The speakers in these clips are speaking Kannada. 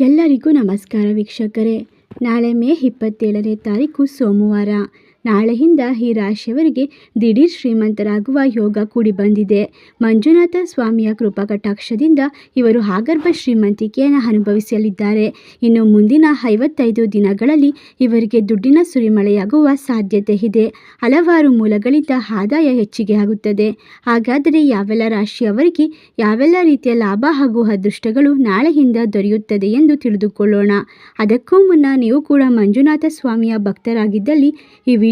ಎಲ್ಲರಿಗೂ ನಮಸ್ಕಾರ ವೀಕ್ಷಕರೇ. ನಾಳೆ ಮೇ ಇಪ್ಪತ್ತೇಳನೇ ತಾರೀಕು ಸೋಮವಾರ. ನಾಳೆಯಿಂದ ಈ ರಾಶಿಯವರಿಗೆ ದಿಢೀರ್ ಶ್ರೀಮಂತರಾಗುವ ಯೋಗ ಕೂಡಿ ಬಂದಿದೆ. ಮಂಜುನಾಥ ಸ್ವಾಮಿಯ ಕೃಪಾ ಕಟಾಕ್ಷದಿಂದ ಇವರು ಆಗರ್ಭ ಶ್ರೀಮಂತಿಕೆಯನ್ನು ಅನುಭವಿಸಲಿದ್ದಾರೆ. ಇನ್ನು ಮುಂದಿನ ಐವತ್ತೈದು ದಿನಗಳಲ್ಲಿ ಇವರಿಗೆ ದುಡ್ಡಿನ ಸುರಿಮಳೆಯಾಗುವ ಸಾಧ್ಯತೆ ಇದೆ. ಹಲವಾರು ಮೂಲಗಳಿಂದ ಆದಾಯ ಹೆಚ್ಚಿಗೆ ಆಗುತ್ತದೆ. ಹಾಗಾದರೆ ಯಾವೆಲ್ಲ ರಾಶಿಯವರಿಗೆ ಯಾವೆಲ್ಲ ರೀತಿಯ ಲಾಭ ಹಾಗೂ ಅದೃಷ್ಟಗಳು ನಾಳೆಯಿಂದ ದೊರೆಯುತ್ತದೆ ಎಂದು ತಿಳಿದುಕೊಳ್ಳೋಣ. ಅದಕ್ಕೂ ಮುನ್ನ ನೀವು ಕೂಡ ಮಂಜುನಾಥ ಸ್ವಾಮಿಯ ಭಕ್ತರಾಗಿದ್ದಲ್ಲಿ ಈ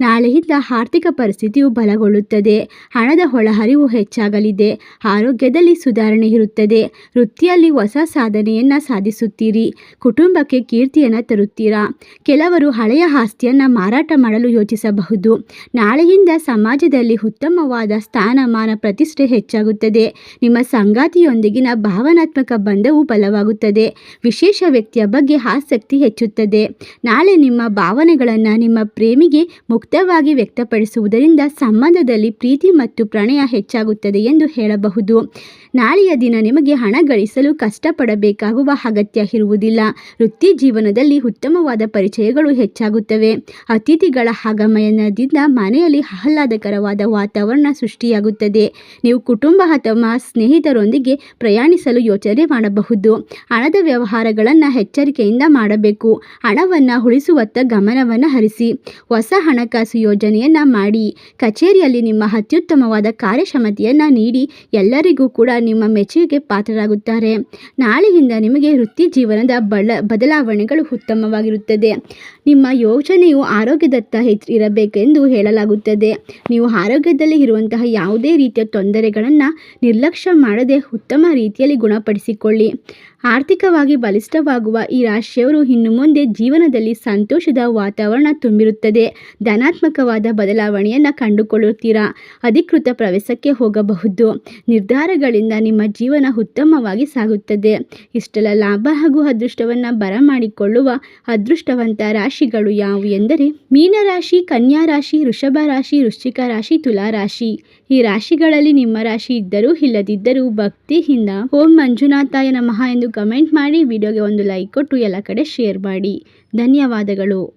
ನಾಳೆಯಿಂದ ಆರ್ಥಿಕ ಪರಿಸ್ಥಿತಿಯು ಬಲಗೊಳ್ಳುತ್ತದೆ. ಹಣದ ಒಳಹರಿವು ಹೆಚ್ಚಾಗಲಿದೆ. ಆರೋಗ್ಯದಲ್ಲಿ ಸುಧಾರಣೆ ಇರುತ್ತದೆ. ವೃತ್ತಿಯಲ್ಲಿ ಹೊಸ ಸಾಧನೆಯನ್ನು ಸಾಧಿಸುತ್ತೀರಿ. ಕುಟುಂಬಕ್ಕೆ ಕೀರ್ತಿಯನ್ನು ತರುತ್ತೀರಾ? ಕೆಲವರು ಹಳೆಯ ಆಸ್ತಿಯನ್ನು ಮಾರಾಟ ಮಾಡಲು ಯೋಚಿಸಬಹುದು. ನಾಳೆಯಿಂದ ಸಮಾಜದಲ್ಲಿ ಉತ್ತಮವಾದ ಸ್ಥಾನಮಾನ ಪ್ರತಿಷ್ಠೆ ಹೆಚ್ಚಾಗುತ್ತದೆ. ನಿಮ್ಮ ಸಂಗಾತಿಯೊಂದಿಗಿನ ಭಾವನಾತ್ಮಕ ಬಂಧವು ಬಲವಾಗುತ್ತದೆ. ವಿಶೇಷ ವ್ಯಕ್ತಿಯ ಬಗ್ಗೆ ಆಸಕ್ತಿ ಹೆಚ್ಚುತ್ತದೆ. ನಾಳೆ ನಿಮ್ಮ ಭಾವನೆಗಳನ್ನು ನಿಮ್ಮ ಪ್ರೇಮಿಗೆ ಮುಕ್ತವಾಗಿ ವ್ಯಕ್ತಪಡಿಸುವುದರಿಂದ ಸಂಬಂಧದಲ್ಲಿ ಪ್ರೀತಿ ಮತ್ತು ಪ್ರಣಯ ಹೆಚ್ಚಾಗುತ್ತದೆ ಎಂದು ಹೇಳಬಹುದು. ನಾಳೆಯ ದಿನ ನಿಮಗೆ ಹಣ ಗಳಿಸಲು ಕಷ್ಟಪಡಬೇಕಾಗುವ ಅಗತ್ಯ ಇರುವುದಿಲ್ಲ. ವೃತ್ತಿ ಜೀವನದಲ್ಲಿ ಉತ್ತಮವಾದ ಪರಿಚಯಗಳು ಹೆಚ್ಚಾಗುತ್ತವೆ. ಅತಿಥಿಗಳ ಆಗಮನದಿಂದ ಮನೆಯಲ್ಲಿ ಆಹ್ಲಾದಕರವಾದ ವಾತಾವರಣ ಸೃಷ್ಟಿಯಾಗುತ್ತದೆ. ನೀವು ಕುಟುಂಬ ಅಥವಾ ಸ್ನೇಹಿತರೊಂದಿಗೆ ಪ್ರಯಾಣಿಸಲು ಯೋಚನೆ ಮಾಡಬಹುದು. ಹಣದ ವ್ಯವಹಾರಗಳನ್ನು ಎಚ್ಚರಿಕೆಯಿಂದ ಮಾಡಬೇಕು. ಹಣವನ್ನು ಉಳಿಸುವತ್ತ ಗಮನವನ್ನು ಹರಿಸಿ. ಹೊಸ ಹಣಕಾಸು ಯೋಜನೆಯನ್ನು ಮಾಡಿ. ಕಚೇರಿಯಲ್ಲಿ ನಿಮ್ಮ ಅತ್ಯುತ್ತಮವಾದ ಕಾರ್ಯಕ್ಷಮತೆಯನ್ನು ನೀಡಿ ಎಲ್ಲರಿಗೂ ಕೂಡ ನಿಮ್ಮ ಮೆಚ್ಚುಗೆಗೆ ಪಾತ್ರರಾಗುತ್ತಾರೆ. ನಾಳೆಯಿಂದ ನಿಮಗೆ ವೃತ್ತಿ ಜೀವನದ ಬಳ, ಬದಲಾವಣೆಗಳು ಉತ್ತಮವಾಗಿರುತ್ತದೆ. ನಿಮ್ಮ ಯೋಜನೆಯು ಆರೋಗ್ಯದತ್ತ ಇರಬೇಕೆಂದು ಹೇಳಲಾಗುತ್ತದೆ. ನೀವು ಆರೋಗ್ಯದಲ್ಲಿ ಇರುವಂತಹ ಯಾವುದೇ ರೀತಿಯ ತೊಂದರೆಗಳನ್ನು ನಿರ್ಲಕ್ಷ್ಯ ಮಾಡದೆ ಉತ್ತಮ ರೀತಿಯಲ್ಲಿ ಗುಣಪಡಿಸಿಕೊಳ್ಳಿ. ಆರ್ಥಿಕವಾಗಿ ಬಲಿಷ್ಠವಾಗುವ ಈ ರಾಶಿಯವರು ಇನ್ನು ಮುಂದೆ ಜೀವನದಲ್ಲಿ ಸಂತೋಷದ ವಾತಾವರಣ ತುಂಬಿರುತ್ತದೆ. ಧನಾತ್ಮಕವಾದ ಬದಲಾವಣೆಯನ್ನು ಕಂಡುಕೊಳ್ಳುತ್ತೀರಾ? ಅಧಿಕೃತ ಪ್ರವೇಶಕ್ಕೆ ಹೋಗಬಹುದು. ನಿರ್ಧಾರಗಳಿಂದ ನಿಮ್ಮ ಜೀವನ ಉತ್ತಮವಾಗಿ ಸಾಗುತ್ತದೆ. ಇಷ್ಟೆಲ್ಲ ಲಾಭ ಹಾಗೂ ಅದೃಷ್ಟವನ್ನು ಬರಮಾಡಿಕೊಳ್ಳುವ ಅದೃಷ್ಟವಂತ ರಾಶಿಗಳು ಯಾವುವು ಎಂದರೆ, ಮೀನರಾಶಿ ಕನ್ಯಾ ರಾಶಿ ವೃಷಭ ರಾಶಿ, ವೃಶ್ಚಿಕ ರಾಶಿ, ತುಲಾ ರಾಶಿ. ಈ ರಾಶಿಗಳಲ್ಲಿ ನಿಮ್ಮ ರಾಶಿ ಇದ್ದರೂ ಇಲ್ಲದಿದ್ದರೂ ಭಕ್ತಿಯಿಂದ ಓಂ ಮಂಜುನಾಥಾಯ ನಮಃ ಎಂದು ಕಮೆಂಟ್ ಮಾಡಿ, ವಿಡಿಯೋಗೆ ಒಂದು ಲೈಕ್ ಕೊಟ್ಟು ಎಲ್ಲ ಕಡೆ ಶೇರ್ ಮಾಡಿ. ಧನ್ಯವಾದಗಳು.